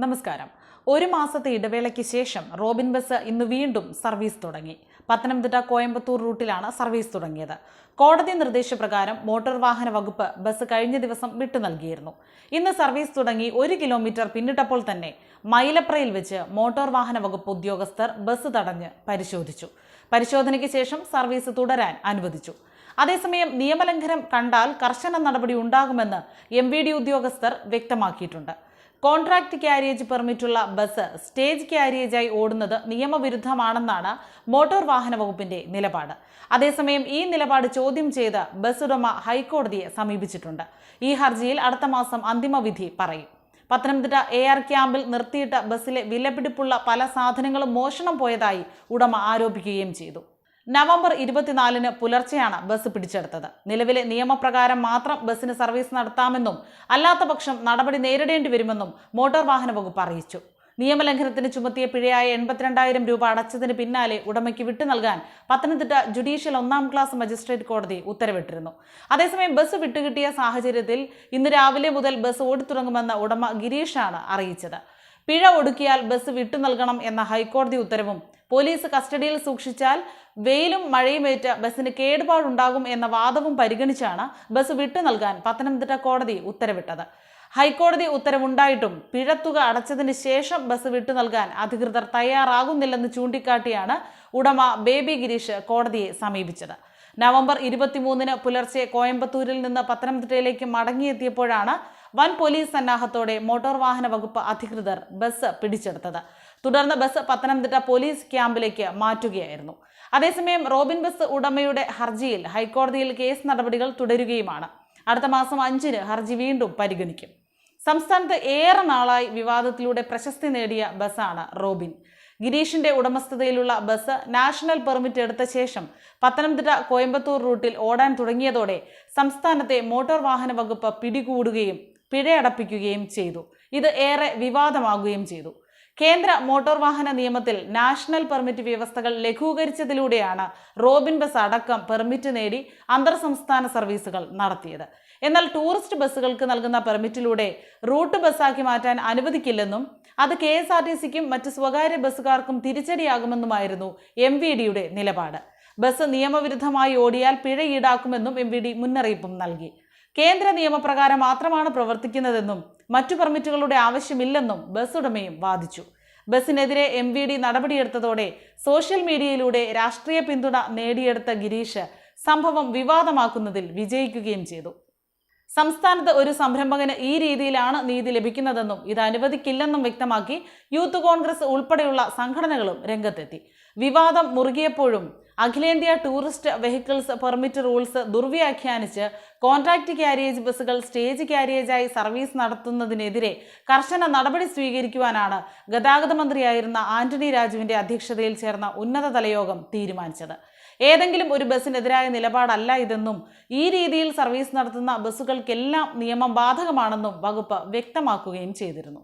നമസ്കാരം. ഒരു മാസത്തെ ഇടവേളയ്ക്ക് ശേഷം റോബിൻ ബസ് ഇന്ന് വീണ്ടും സർവീസ് തുടങ്ങി. പത്തനംതിട്ട കോയമ്പത്തൂർ റൂട്ടിലാണ് സർവീസ് തുടങ്ങിയത്. കോടതി നിർദ്ദേശപ്രകാരം മോട്ടോർ വാഹന വകുപ്പ് ബസ് കഴിഞ്ഞ ദിവസം വിട്ടു നൽകിയിരുന്നു. ഇന്ന് സർവീസ് തുടങ്ങി ഒരു കിലോമീറ്റർ പിന്നിട്ടപ്പോൾ തന്നെ മൈലപ്രയിൽ വെച്ച് മോട്ടോർ വാഹന വകുപ്പ് ഉദ്യോഗസ്ഥർ ബസ് തടഞ്ഞ് പരിശോധിച്ചു. പരിശോധനയ്ക്ക് ശേഷം സർവീസ് തുടരാൻ അനുവദിച്ചു. അതേസമയം നിയമലംഘനം കണ്ടാൽ കർശന നടപടി ഉണ്ടാകുമെന്ന് എം ഉദ്യോഗസ്ഥർ വ്യക്തമാക്കിയിട്ടുണ്ട്. കോൺട്രാക്ട് ക്യാരിയേജ് പെർമിറ്റുള്ള ബസ് സ്റ്റേജ് ക്യാരിയേജായി ഓടുന്നത് നിയമവിരുദ്ധമാണെന്നാണ് മോട്ടോർ വാഹന വകുപ്പിന്റെ നിലപാട്. അതേസമയം ഈ നിലപാട് ചോദ്യം ചെയ്ത് ബസ് ഉടമ ഹൈക്കോടതിയെ സമീപിച്ചിട്ടുണ്ട്. ഈ ഹർജിയിൽ അടുത്ത മാസം അന്തിമ വിധി പറയും. പത്തനംതിട്ട എ ആർ ക്യാമ്പിൽ നിർത്തിയിട്ട ബസ്സിലെ വിലപിടിപ്പുള്ള പല സാധനങ്ങളും മോഷണം പോയതായി ഉടമ ആരോപിക്കുകയും ചെയ്തു. നവംബർ ഇരുപത്തിനാലിന് പുലർച്ചെയാണ് ബസ് പിടിച്ചെടുത്തത്. നിലവിലെ നിയമപ്രകാരം മാത്രം ബസ്സിന് സർവീസ് നടത്താമെന്നും അല്ലാത്ത പക്ഷം നടപടി നേരിടേണ്ടി വരുമെന്നും മോട്ടോർ വാഹന വകുപ്പ് അറിയിച്ചു. നിയമലംഘനത്തിന് ചുമത്തിയ പിഴയായ എൺപത്തിരണ്ടായിരം രൂപ അടച്ചതിന് പിന്നാലെ ഉടമയ്ക്ക് വിട്ടു നൽകാൻ പത്തനംതിട്ട ജുഡീഷ്യൽ ഒന്നാം ക്ലാസ് മജിസ്ട്രേറ്റ് കോടതി ഉത്തരവിട്ടിരുന്നു. അതേസമയം ബസ് വിട്ടുകിട്ടിയ സാഹചര്യത്തിൽ ഇന്ന് രാവിലെ മുതൽ ബസ് ഓടിത്തുടങ്ങുമെന്ന് ഉടമ ഗിരീഷാണ് അറിയിച്ചത്. പിഴ ഒടുക്കിയാൽ ബസ് വിട്ടു നൽകണം എന്ന ഹൈക്കോടതി ഉത്തരവും. പോലീസ് കസ്റ്റഡിയിൽ സൂക്ഷിച്ചാൽ വെയിലും ഏറ്റ ബസ്സിന് കേടുപാടുണ്ടാകും എന്ന വാദവും പരിഗണിച്ചാണ് ബസ് വിട്ടു നൽകാൻ പത്തനംതിട്ട കോടതി ഉത്തരവിട്ടത്. ഹൈക്കോടതി ഉത്തരവുണ്ടായിട്ടും പിഴത്തുക അടച്ചതിന് ശേഷം ബസ് വിട്ടു നൽകാൻ അധികൃതർ തയ്യാറാകുന്നില്ലെന്ന് ചൂണ്ടിക്കാട്ടിയാണ് ഉടമ ബേബി ഗിരീഷ് കോടതിയെ സമീപിച്ചത്. നവംബർ ഇരുപത്തിമൂന്നിന് പുലർച്ചെ കോയമ്പത്തൂരിൽ നിന്ന് പത്തനംതിട്ടയിലേക്ക് മടങ്ങിയെത്തിയപ്പോഴാണ് വൻ പോലീസ് സന്നാഹത്തോടെ മോട്ടോർ വാഹന വകുപ്പ് അധികൃതർ ബസ് പിടിച്ചെടുത്തത്. തുടർന്ന് ബസ് പത്തനംതിട്ട പോലീസ് ക്യാമ്പിലേക്ക് മാറ്റുകയായിരുന്നു. അതേസമയം റോബിൻ ബസ് ഉടമയുടെ ഹർജിയിൽ ഹൈക്കോടതിയിൽ കേസ് നടപടികൾ തുടരുകയുമാണ്. അടുത്ത മാസം അഞ്ചിന് ഹർജി വീണ്ടും പരിഗണിക്കും. സംസ്ഥാനത്ത് ഏറെ നാളായി വിവാദത്തിലൂടെ പ്രശസ്തി നേടിയ ബസ്സാണ് റോബിൻ. ഗിരീഷിന്റെ ഉടമസ്ഥതയിലുള്ള ബസ് നാഷണൽ പെർമിറ്റ് എടുത്ത ശേഷം പത്തനംതിട്ട കോയമ്പത്തൂർ റൂട്ടിൽ ഓടാൻ തുടങ്ങിയതോടെ സംസ്ഥാനത്തെ മോട്ടോർ വാഹന വകുപ്പ് പിടികൂടുകയും പിഴയടപ്പിക്കുകയും ചെയ്തു. ഇത് ഏറെ വിവാദമാകുകയും ചെയ്തു. കേന്ദ്ര മോട്ടോർ വാഹന നിയമത്തിൽ നാഷണൽ പെർമിറ്റ് വ്യവസ്ഥകൾ ലഘൂകരിച്ചതിലൂടെയാണ് റോബിൻ ബസ് അടക്കം പെർമിറ്റ് നേടി അന്തർ സംസ്ഥാന സർവീസുകൾ നടത്തിയത്. എന്നാൽ ടൂറിസ്റ്റ് ബസ്സുകൾക്ക് നൽകുന്ന പെർമിറ്റിലൂടെ റൂട്ട് ബസ്സാക്കി മാറ്റാൻ അനുവദിക്കില്ലെന്നും അത് കെ എസ് ആർ ടി സിക്കും മറ്റ് സ്വകാര്യ ബസ്സുകാർക്കും തിരിച്ചടിയാകുമെന്നുമായിരുന്നു എം വി ഡിയുടെ നിലപാട്. ബസ് നിയമവിരുദ്ധമായി ഓടിയാൽ പിഴ ഈടാക്കുമെന്നും എം വി ഡി മുന്നറിയിപ്പും നൽകി. കേന്ദ്ര നിയമപ്രകാരം മാത്രമാണ് പ്രവർത്തിക്കുന്നതെന്നും മറ്റു പെർമിറ്റുകളുടെ ആവശ്യമില്ലെന്നും ബസ് ഉടമയും വാദിച്ചു. ബസ്സിനെതിരെ എം വി ഡി നടപടിയെടുത്തതോടെ സോഷ്യൽ മീഡിയയിലൂടെ രാഷ്ട്രീയ പിന്തുണ നേടിയെടുത്ത ഗിരീഷ് സംഭവം വിവാദമാക്കുന്നതിൽ വിജയിക്കുകയും ചെയ്തു. സംസ്ഥാനത്ത് ഒരു സംരംഭകന് ഈ രീതിയിലാണ് നീതി ലഭിക്കുന്നതെന്നും ഇത് അനുവദിക്കില്ലെന്നും വ്യക്തമാക്കി യൂത്ത് കോൺഗ്രസ് ഉൾപ്പെടെയുള്ള സംഘടനകളും രംഗത്തെത്തി. വിവാദം മുറുകിയപ്പോഴും അഖിലേന്ത്യാ ടൂറിസ്റ്റ് വെഹിക്കിൾസ് പെർമിറ്റ് റൂൾസ് ദുർവ്യാഖ്യാനിച്ച് കോൺട്രാക്ട് ക്യാരിയേജ് ബസ്സുകൾ സ്റ്റേജ് ക്യാരിയേജായി സർവീസ് നടത്തുന്നതിനെതിരെ കർശന നടപടി സ്വീകരിക്കുവാനാണ് ഗതാഗത മന്ത്രിയായിരുന്ന ആന്റണി രാജുവിന്റെ അധ്യക്ഷതയിൽ ചേർന്ന ഉന്നതതല യോഗം തീരുമാനിച്ചത്. ഏതെങ്കിലും ഒരു ബസ്സിനെതിരായ നിലപാടല്ല ഇതെന്നും ഈ രീതിയിൽ സർവീസ് നടത്തുന്ന ബസ്സുകൾക്കെല്ലാം നിയമം ബാധകമാണെന്നും വകുപ്പ് വ്യക്തമാക്കുകയും ചെയ്തിരുന്നു.